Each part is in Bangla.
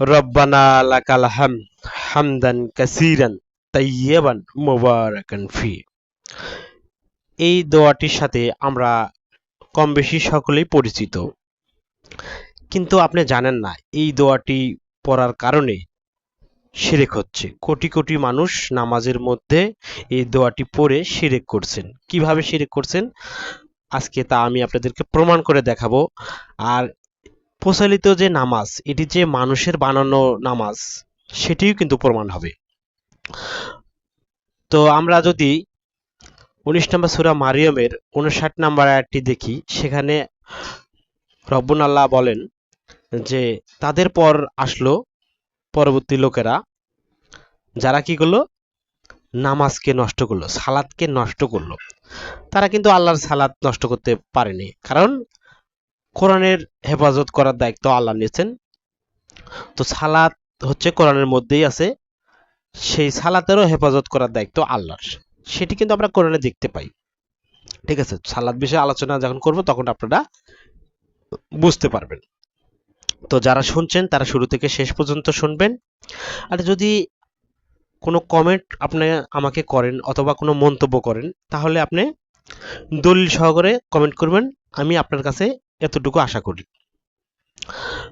রব্বানা লাকাল হাম হামদান কাসিরান তাইয়্যিবান মুবারাকান ফি এই দোয়াটির সাথে আমরা কম বেশি সকলেই পরিচিত। কিন্তু আপনি জানেন না, এই দোয়াটি পড়ার কারণে শিরেক হচ্ছে। কোটি কোটি মানুষ নামাজের মধ্যে এই দোয়াটি পড়ে শিরেক করছেন। কীভাবে শিরেক করছেন? আজকে তা আমি আপনাদেরকে প্রমাণ করে দেখাবো। আর প্রচলিত যে নামাজ, এটি যে মানুষের বানানো নামাজ, সেটিও কিন্তু প্রমাণ হবে। তো আমরা যদি উনিশ নম্বর সুরা মারিয়মের উনষাট নম্বর আয়াতটি দেখি, সেখানে রব্বুন আল্লাহ বলেন যে, তাদের পর আসলো পরবর্তী লোকেরা, যারা কি করল? নামাজকে নষ্ট করল, সালাদকে নষ্ট করল। তারা কিন্তু আল্লাহর সালাদ নষ্ট করতে পারেনি। কারণ কোরআনের হেফাজত করার দায়িত্ব আল্লাহ নিয়েছেন। তো সালাত হচ্ছে কোরআনের মধ্যেই আছে। সেই সালাতেরও হেফাজত করার দায়িত্ব আল্লাহর। সেটি কিন্তু আমরা কোরআনে দেখতে পাই। ঠিক আছে? সালাদ বিষয়ে আলোচনা যখন করব তখন আপনারা বুঝতে পারবেন। তো যারা শুনছেন তারা শুরু থেকে শেষ পর্যন্ত শুনবেন। আর যদি কোনো কমেন্ট আপনি আমাকে করেন অথবা কোনো মন্তব্য করেন, তাহলে আপনি দলিল সহকারে কমেন্ট করবেন। আমি আপনার কাছে এতটুকু আশা করি।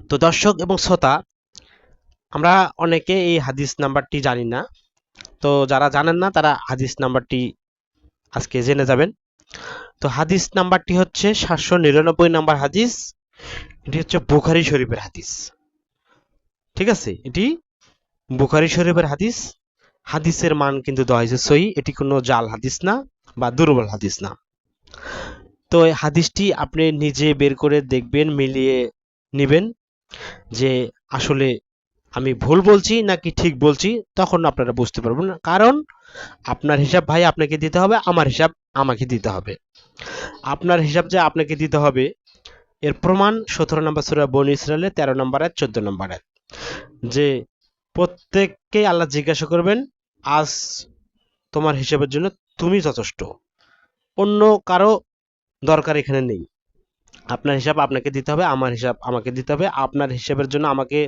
তো দর্শক এবং শ্রোতা, আমরা অনেকে এই হাদিস নাম্বারটি জানি না। তো যারা জানেন না, তারা হাদিস নাম্বারটি আজকে জেনে যাবেন। তো হাদিস নাম্বারটি হচ্ছে সাতশো নিরানব্বই নাম্বার হাদিস। এটি হচ্ছে বুখারি শরীফের হাদিস। ঠিক আছে? এটি বুখারি শরীফের হাদিস। হাদিসের মান কিন্তু দেওয়া হয়েছে সই এটি কোনো জাল হাদিস না বা দুর্বল হাদিস না। তো এই হাদিসটি আপনি নিজে বের করে দেখবেন, মিলিয়ে নেবেন যে আসলে আমি ভুল বলছি নাকি ঠিক বলছি, তখন আপনারা বুঝতে পারবেন। কারণ আপনার হিসাব ভাই আপনাকে দিতে হবে, আমার হিসাব আমাকে দিতে হবে। আপনার হিসাব যে আপনাকে দিতে হবে, এর প্রমাণ সতেরো নম্বর সুরা বন ইসরায়েলের তেরো নম্বর এক চোদ্দ নম্বর এক যে প্রত্যেককে আল্লাহ জিজ্ঞাসা করবেন, আজ তোমার হিসাবের জন্য তুমি যথেষ্ট। অন্য কারও দরকার এখানে নেই। আপনার হিসাব আপনাকে দিতে হবে, আমার হিসাব আমাকে দিতে হবে। আপনার হিসাবের জন্য আমাকে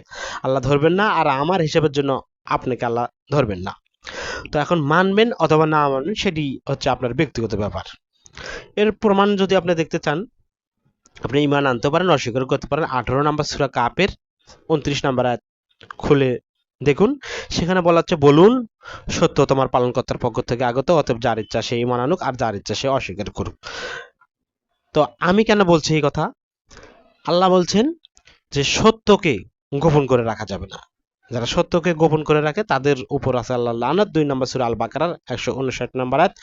আল্লাহ ধরবেন না, আর আমার হিসাবের জন্য আপনাকে আল্লাহ ধরবেন না। তো এখন মানবেন অথবা না মানবেন, সেটি হচ্ছে আপনার ব্যক্তিগত ব্যাপার। এর প্রমাণ যদি আপনি দেখতে চান, আপনি ইমান আনতে পারেন, অস্বীকার করতে পারেন, আঠারো নাম্বার সুরা কাপের উনত্রিশ নাম্বার খুলে দেখুন। সেখানে বলা হচ্ছে, বলুন, সত্য তোমার পালনকর্তার পক্ষ থেকে আগত, অতএব যার ইচ্ছা সেই ইমান আনুক, আর যার ইচ্ছা সে অস্বীকার করুক। তো আমি কেন বলছি এই কথা? আল্লাহ বলছেন যে সত্যকে গোপন করে রাখা যাবে না। যারা সত্যকে গোপন করে রাখে, তাদের উপর আছে আল্লাহ লানত। দুই নম্বর সুরা আল বাকারার একশো উনষাট নম্বর আয়াত,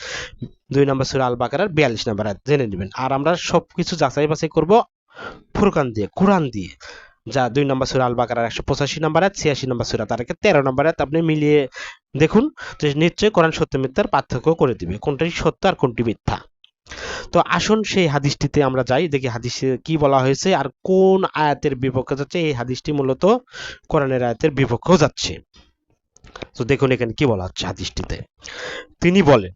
দুই নম্বর সুরা আল বাকারার বিয়াল্লিশ নম্বর আয়াত। জেনে নেবেন। আর আমরা সবকিছু যাচাই বাছাই করব ফুরকান দিয়ে, কোরআন দিয়ে। যা দুই নম্বর সুরা আল বাকারার একশো পঁচাশি নম্বর আয়াত, ছিয়াশি নম্বর সুরা তারাকে তেরো নম্বর আয়াত। আপনি মিলিয়ে দেখুন যে নিশ্চয়ই কোরআন সত্য মিথ্যার পার্থক্য করে দিবে। কোনটাই সত্য আর কোনটি মিথ্যা। তো আসুন সেই হাদিসটিতে আমরা যাই, দেখি হাদিসে কি বলা হয়েছে আর কোন আয়াতের বিপক্ষে যাচ্ছে, এই হাদিসটি মূলত কোরআনের আয়াতের বিপক্ষেও যাচ্ছে। তো দেখুন এখানে কি বলা হচ্ছে হাদিসটিতে। তিনি বলেন,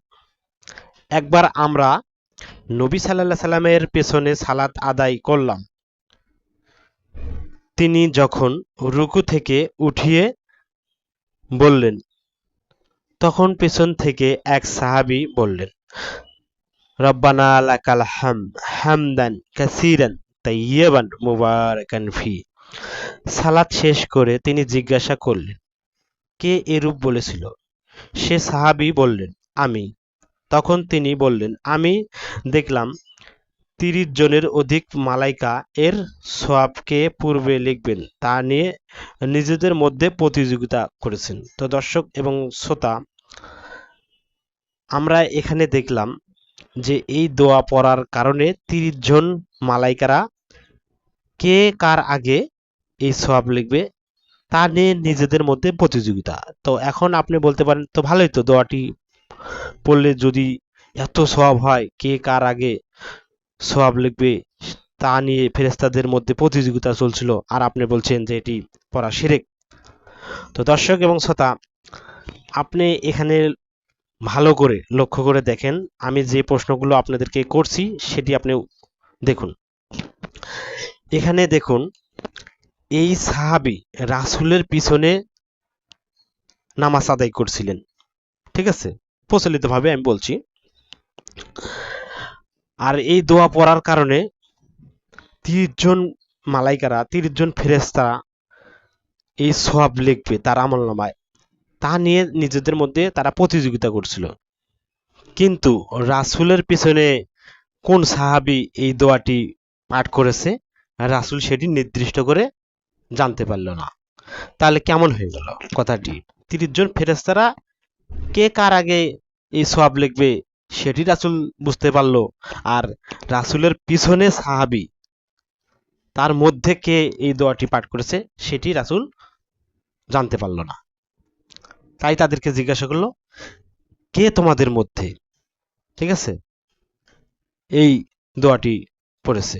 একবার আমরা নবী সাল্লাল্লাহু সাল্লামের পেছনে সালাত আদায় করলাম। তিনি যখন রুকু থেকে উঠিয়ে বললেন, তখন পেছন থেকে এক সাহাবী বললেন রব্বানা লাকাল হাম হামদান কাসিরান তাইয়্যিবান মুবারাকান ফি সালাত শেষ করে তিনি জিজ্ঞাসা করলেন, কে এরূপ বলেছিল? সে সাহাবী বললেন, আমি। তখন তিনি বললেন, আমি দেখলাম তিরিশ জনের অধিক মালাইকা এর সোয়াবকে পূর্বে লিখবেন, তা নিয়ে নিজেদের মধ্যে প্রতিযোগিতা করেছেন। তো দর্শক এবং শ্রোতা, আমরা এখানে দেখলাম যে এই দোয়া পড়ার কারণে তিরিশ জন মালাইকারা কে কার আগে এই সওয়াব লিখবে তা নিয়ে নিজেদের মধ্যে প্রতিযোগিতা। তো এখন আপনি বলতে পারেন, তো ভালোই তো দোয়াটি পড়লে যদি এত সওয়াব হয়, কে কার আগে সওয়াব লিখবে তা নিয়ে ফেরেস্তাদের মধ্যে প্রতিযোগিতা চলছিল আর আপনি বলছেন যে এটি পড়া শিরেক তো দর্শক এবং শ্রোতা, আপনি এখানে ভালো করে লক্ষ্য করে দেখেন। আমি যে প্রশ্নগুলো আপনাদেরকে করছি, সেটি আপনি দেখুন। এখানে দেখুন, এই সাহাবি রাসূলের পিছনে নামাজ আদায় করছিলেন। ঠিক আছে? প্রচলিতভাবে আমি বলছি। আর এই দোয়া পড়ার কারণে তিরিশ জন মালাইকারা, তিরিশ জন ফেরেস্তারা এই সোয়াব লিখবে তার আমল নামায় তা নিয়ে নিজেদের মধ্যে তারা প্রতিযোগিতা করছিল। কিন্তু রাসূলের পিছনে কোন সাহাবি এই দোয়াটি পাঠ করেছে, রাসূল সেটি নির্দিষ্ট করে জানতে পারল না। তাহলে কেমন হয়ে গেল কথাটি? তিরিশ জন ফেরেস্তারা কে কার আগে এই সোয়াব লিখবে সেটি রাসুল বুঝতে পারল, আর রাসূলের পিছনে সাহাবি তার মধ্যে কে এই দোয়াটি পাঠ করেছে সেটি রাসুল জানতে পারল না। তাই তাদেরকে জিজ্ঞাসা করল, কে তোমাদের মধ্যে? ঠিক আছে? এই দোয়াটি পড়েছে।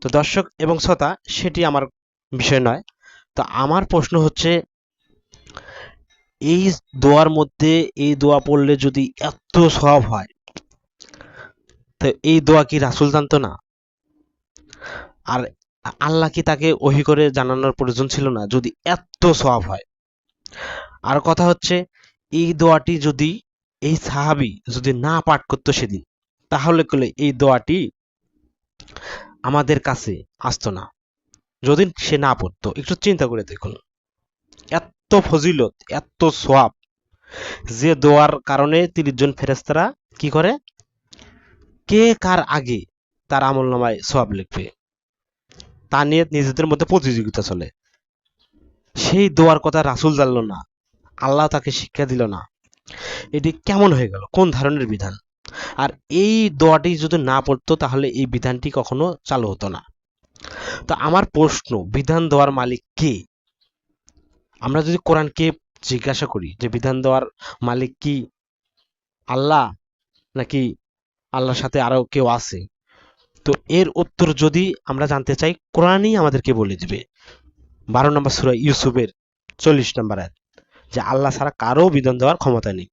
তো দর্শক এবং শ্রোতা, সেটি আমার বিষয় নয়। তো আমার প্রশ্ন হচ্ছে, এই দোয়ার মধ্যে এই দোয়া পড়লে যদি এত সব হয়, তো এই দোয়া কি রাসূল জানতো না? আর আল্লাহ কি তাকে ওহি করে জানানোর প্রয়োজন ছিল না? যদি এত সব হয়। আর কথা হচ্ছে, এই দোয়াটি যদি এই সাহাবি যদি না পাঠ করতো সেদিন, তাহলে কলে এই দোয়াটি আমাদের কাছে আসতো না। যদি সে না পড়তো, একটু চিন্তা করে দেখুন। এত ফজিলত, এত সোয়াব, যে দোয়ার কারণে তিরিশ জন ফেরেস্তারা কি করে? কে কার আগে তার আমল নামায় সোয়াব লিখবে? তা নিয়ে নিজেদের মধ্যে প্রতিযোগিতা চলে। সেই দোয়ার কথা রাসূল জানলো না। আল্লাহ তাকে শিক্ষা দিল না। এটি কেমন হয়ে গেল? কোন ধরনের বিধান? আর এই দোয়াটি যদি না পড়তো, তাহলে এই বিধানটি কখনো চালু হতো না। তো আমার প্রশ্ন, বিধান দেওয়ার মালিক কে? আমরা যদি কোরআনকে জিজ্ঞাসা করি যে বিধান দেওয়ার মালিক কি আল্লাহ নাকি আল্লাহর সাথে আরও কেউ আছে? তো এর উত্তর যদি আমরা জানতে চাই, কোরআনই আমাদেরকে বলে দিবে। বারো নম্বর সুরা ইউসুফের চল্লিশ নম্বর আয়াত। যে আল্লাহ ছাড়া কারও বিধান দেওয়ার ক্ষমতা নেই।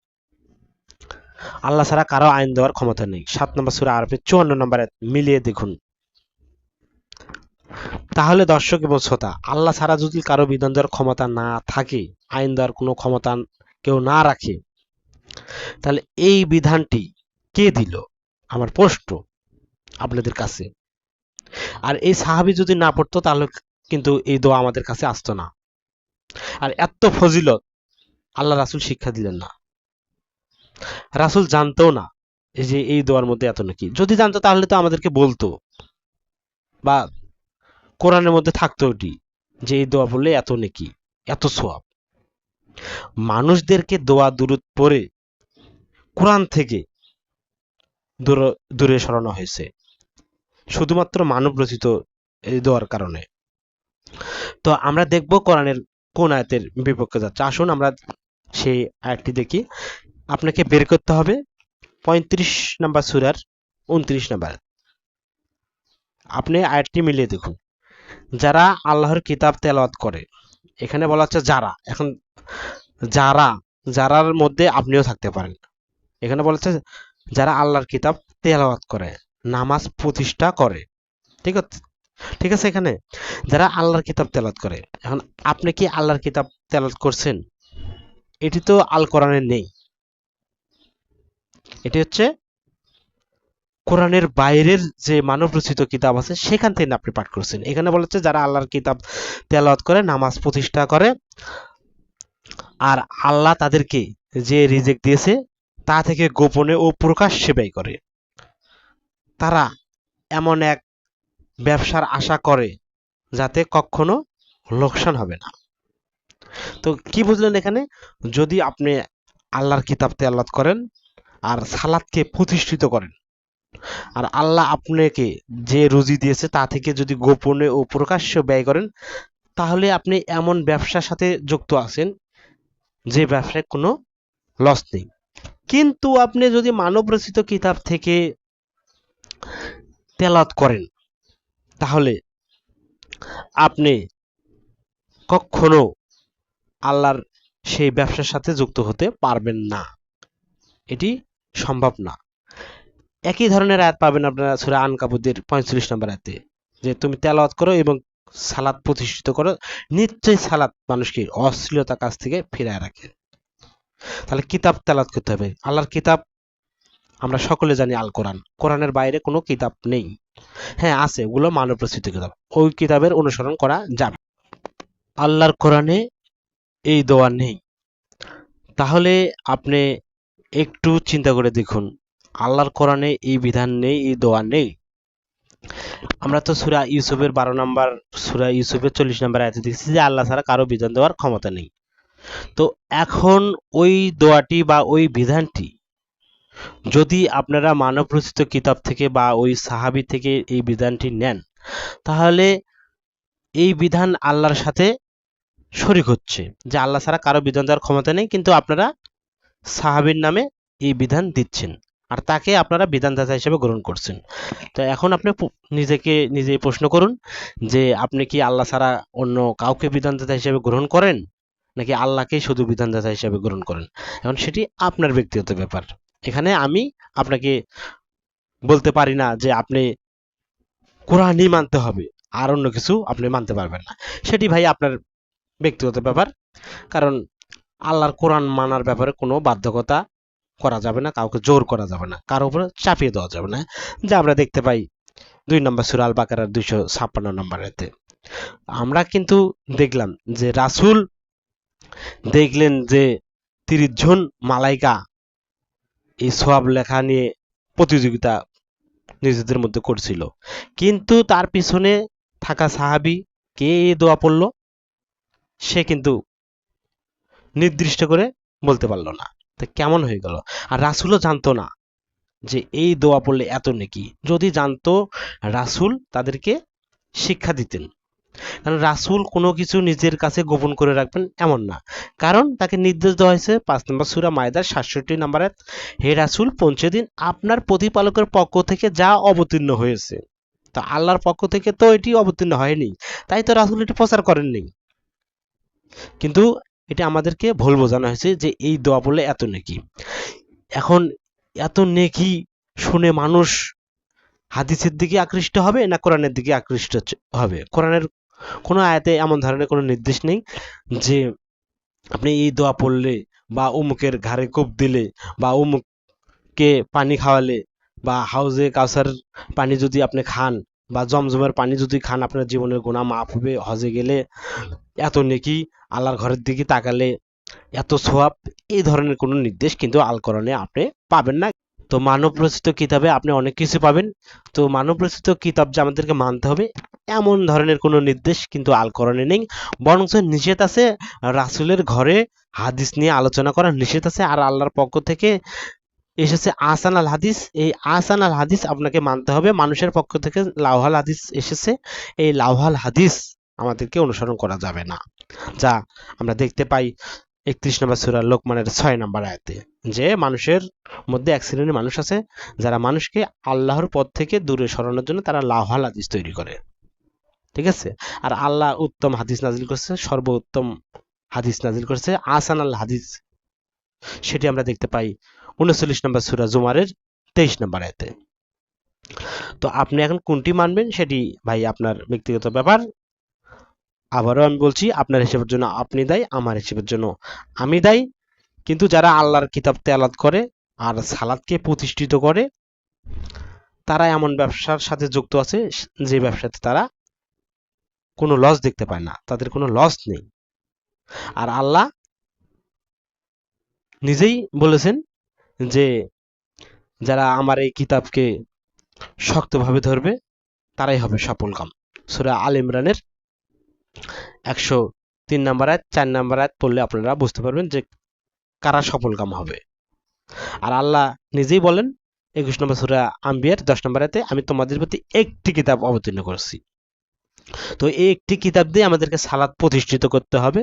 আল্লাহ ছাড়া কারও আইন দেওয়ার ক্ষমতা নেই। সাত নম্বর সুরা আরফে চুয়ান্ন নম্বরে মিলিয়ে দেখুন। তাহলে দর্শক এবং শ্রোতা, আল্লাহ ছাড়া যদি কারও বিধান দেওয়ার ক্ষমতা না থাকে, আইন দেওয়ার কোনো ক্ষমতা কেউ না রাখে, তাহলে এই বিধানটি কে দিল? আমার প্রশ্ন আপনাদের কাছে। আর এই সাহাবি যদি না পড়তো তাহলে কিন্তু এই দোয়া আমাদের কাছে আসতো না। আর এত ফজিলত আল্লাহ রাসুল শিক্ষা দিলেন না। রাসুল জানতো না যে এই দোয়ার মধ্যে এত নাকি। যদি জানতো তাহলে তো আমাদেরকে বলতো। বা কোরআনের মধ্যে থাকতো ওটি যে এই দোয়া পড়লে এত নাকি, এত সোয়াব মানুষদেরকে দোয়া দূরত পড়ে কোরআন থেকে দূর- দূরে সরানো হয়েছে। শুধুমাত্র মানব রচিত এই দোয়ার কারণে। তো আমরা দেখব কোরআনের কোন আয়াতের বিপক্ষে যাচ্ছে? আসুন আমরা সেই আয়াতটি দেখি। আপনাকে বের করতে হবে পঁয়ত্রিশ নাম্বার সুরার উনত্রিশ নাম্বার। আপনি আয়াতটি মিলিয়ে দেখুন। যারা আল্লাহর কিতাব তেলাওয়াত করে, এখানে বলা হচ্ছে যারা। এখন যারা, যারার মধ্যে আপনিও থাকতে পারেন। এখানে বলা হচ্ছে যারা আল্লাহর কিতাব তেলাওয়াত করে, নামাজ প্রতিষ্ঠা করে। ঠিক আছে? ঠিক আছে এখানে? যারা আল্লাহর কিতাব তেলাওয়াত করে, এখন আপনি কি আল্লাহর কিতাব তেলাওয়াত করছেন? এটি তো আল কোরআনে নেই। এটি হচ্ছে কোরআনের বাইরের যে মানব রচিত কিতাব আছে, সেখান থেকে আপনি পাঠ করছেন। এখানে বলা হচ্ছে, যারা আল্লাহর কিতাব তেলাওয়াত করে, নামাজ প্রতিষ্ঠা করে, আর আল্লাহ তাদেরকে যে রিজেক্ট দিয়েছে, তা থেকে গোপনে ও প্রকাশ্যে ব্যয় করে। তারা এমন এক ব্যবসার আশা করে যাতে কখনো লোকসান হবে না। তো কি বুঝলেন এখানে? যদি আপনি আল্লাহর কিতাব তেলাওয়াত করেন আর সালাদকে প্রতিষ্ঠিত করেন, আর আল্লাহ আপনাকে যে রুজি দিয়েছে তা থেকে যদি গোপনে ও প্রকাশ্য ব্যয় করেন, তাহলে আপনি এমন ব্যবসার সাথে যুক্ত আছেন যে ব্যবসায় কোনো লস নেই। কিন্তু আপনি যদি মানব রচিত কিতাব থেকে তেলাত করেন তাহলে আপনি কখনো আল্লাহর সেই ব্যবসার সাথে যুক্ত হতে পারবেন না। এটি সম্ভব না। একই ধরনের আয়াত পাবেন আপনারা সূরা আনকাবুতের পঁয়তাল্লিশ নম্বর আয়াতে, যে তুমি তেলাওয়াত করো এবং সালাদ প্রতিষ্ঠিত করো, নিশ্চয়ই সালাদ মানুষকে অশ্লীলতা কাছ থেকে ফিরায় রাখে। তাহলে কিতাব তেলাত করতে হবে। আল্লাহর কিতাব আমরা সকলে জানি আল কোরআন কোরআনের বাইরে কোনো কিতাব নেই। হ্যাঁ আছে, ওগুলো মানব রচিত কিতাব। ওই কিতাবের অনুসরণ করা যাবে। আল্লাহর কোরআনে এই দোয়া নেই। তাহলে আপনি একটু চিন্তা করে দেখুন, আল্লাহর কোরআনে এই বিধান নেই, এই দোয়া নেই? আমরা তো সুরা ইউসুফের বারো নম্বর, সুরা ইউসুফের চল্লিশ নাম্বার আয়াতে দেখছি যে আল্লাহ ছাড়া কারও বিধান দেওয়ার ক্ষমতা নেই। তো এখন ওই দোয়াটি বা ওই বিধানটি যদি আপনারা মানব রচিত কিতাব থেকে বা ওই সাহাবি থেকে এই বিধানটি নেন, তাহলে এই বিধান আল্লাহর সাথে শরিক হচ্ছে, যে আল্লাহ ছাড়া কারও বিধান দেওয়ার ক্ষমতা নেই, কিন্তু আপনারা সাহাবির নামে এই বিধান দিচ্ছেন, আর তাকে আপনারা বিধানদাতা হিসেবে গ্রহণ করছেন। তো এখন আপনি নিজেকে নিজেই প্রশ্ন করুন, যে আপনি কি আল্লাহ ছাড়া অন্য কাউকে বিধানদাতা হিসেবে গ্রহণ করেন, নাকি আল্লাহকেই শুধু বিধানদাতা হিসেবে গ্রহণ করেন? এখন সেটি আপনার ব্যক্তিগত ব্যাপার। এখানে আমি আপনাকে বলতে পারি না যে আপনি কোরআনই মানতে হবে, আর অন্য কিছু আপনি মানতে পারবেন না। সেটি ভাই আপনার ব্যক্তিগত ব্যাপার, কারণ আল্লাহর কোরআন মানার ব্যাপারে কোনো বাধ্যকতা করা যাবে না, কাউকে জোর করা যাবে না, কারও উপরে চাপিয়ে দেওয়া যাবে না। যা আমরা দেখতে পাই দুই নম্বর সুরা আল বাকারার দুইশো ছাপ্পান্ন নম্বরেতে আমরা কিন্তু দেখলাম যে রাসূল দেখলেন যে তিরিশ জন মালাইকা এই সোয়াব লেখা নিয়ে প্রতিযোগিতা নিজেদের মধ্যে করছিল। কিন্তু তার পিছনে থাকা সাহাবি কে দোয়া পড়ল? সে কিন্তু নির্দিষ্ট করে বলতে পারল না। তো কেমন হয়ে গেল? আর রাসূলও জানতো না যে এই দোয়া পড়লে এত নেকি। যদি জানতো রাসূল তাদেরকে শিক্ষা দিতেন। কারণ রাসূল কোনো কিছু নিজের কাছে গোপন করে রাখবেন এমন না। কারণ তাকে নির্দেশ দেওয়া হয়েছে পাঁচ নম্বর সুরা মায়দার সাতষট্টি নম্বরে, হে রাসূল, পৌঁছে দিন আপনার প্রতিপালকের পক্ষ থেকে যা অবতীর্ণ হয়েছে। তো আল্লাহর পক্ষ থেকে তো এটি অবতীর্ণ হয়নি। তাই তো রাসূল এটি প্রচার করেননি। কিন্তু এটা আমাদেরকে ভুল বোঝানো হয়েছে যে এই দোয়া বলে এত নেকি। এখন এত নেকি শুনে মানুষ হাদিসের দিকে আকৃষ্ট হবে না কোরআনের দিকে আকৃষ্ট হবে? কোরআনের কোনো আয়াতে এমন ধরনের কোনো নির্দেশ নেই যে আপনি এই দোয়া পড়লে বা অমুকের ঘাড়ে কোপ দিলে বা অমুককে পানি খাওয়ালে বা হাউজে কাউসার পানি যদি আপনি খান বা জমজমের পানি যদি খান আপনার জীবনের গুণা মাফ হবে, হজে গেলে এত নেকি আল্লাহর ঘরের দিকে তাকালে এত সোয়াব, এই ধরনের কোনো নির্দেশ কিন্তু আল কোরআনে আপনি পাবেন না। তো মানব রচিত কিতাবে আপনি অনেক কিছু পাবেন। তো মানব রচিত কিতাব যে আমাদেরকে মানতে হবে, এমন ধরনের কোনো নির্দেশ কিন্তু আল কোরআনে নেই। বরং নিষেধ আছে, রাসূলের ঘরে হাদিস নিয়ে আলোচনা করার নিষেধ আছে, আর আল্লাহর পক্ষ থেকে এসেছে আসান আল হাদিস। এই আসান আল হাদিস আপনাকে মানতে হবে। মানুষের পক্ষ থেকে লাউহাল হাদিস এসেছে। এই লাউহাল হাদিস আমাদেরকে অনুসরণ করা যাবে না। যা আমরা দেখতে পাই একত্রিশ নম্বর সুরা লোকমানের ছয় নম্বর আয়াতে, যে মানুষের মধ্যে এক শ্রেণির মানুষ আছে, যারা মানুষকে আল্লাহর পথ থেকে দূরে সরানোর জন্য তারা লাউহাল হাদিস তৈরি করে। ঠিক আছে? আর আল্লাহ উত্তম হাদিস নাজিল করছে, সর্বোত্তম হাদিস নাজিল করছে, আসান আল হাদিস। সেটি আমরা দেখতে পাই উনচল্লিশ নম্বর সুরা জুমারের তেইশ নম্বর আয়াতে। তো আপনি এখন কোনটি মানবেন সেটি ভাই আপনার ব্যক্তিগত ব্যাপার। আবারও আমি বলছি, আপনার হিসেবের জন্য আপনি দায়ী, আমার হিসেবের জন্য আমি দায়ী। কিন্তু যারা আল্লাহর কিতাব তেলাত করে আর সালাদকে প্রতিষ্ঠিত করে, তারা এমন ব্যবসার সাথে যুক্ত আছে যে ব্যবসাতে তারা কোনো লস দেখতে পায় না, তাদের কোনো লস নেই। আর আল্লাহ নিজেই বলেছেন যে যারা আমার এই কিতাবকে শক্তভাবে ধরবে, তারাই হবে সফলকাম সূরা আল ইমরানের একশো তিন নাম্বার আয়াত, চার নাম্বার আয়াত পড়লে আপনারা বুঝতে পারবেন যে কারা সফলকাম হবে। আর আল্লাহ নিজেই বলেন, একুশ নম্বর সুরা আম্বিয়ার দশ নম্বর আয়াতে, আমি তোমাদের প্রতি একটি কিতাব অবতীর্ণ করছি। তো এই একটি কিতাব দিয়ে আমাদেরকে সালাদ প্রতিষ্ঠিত করতে হবে।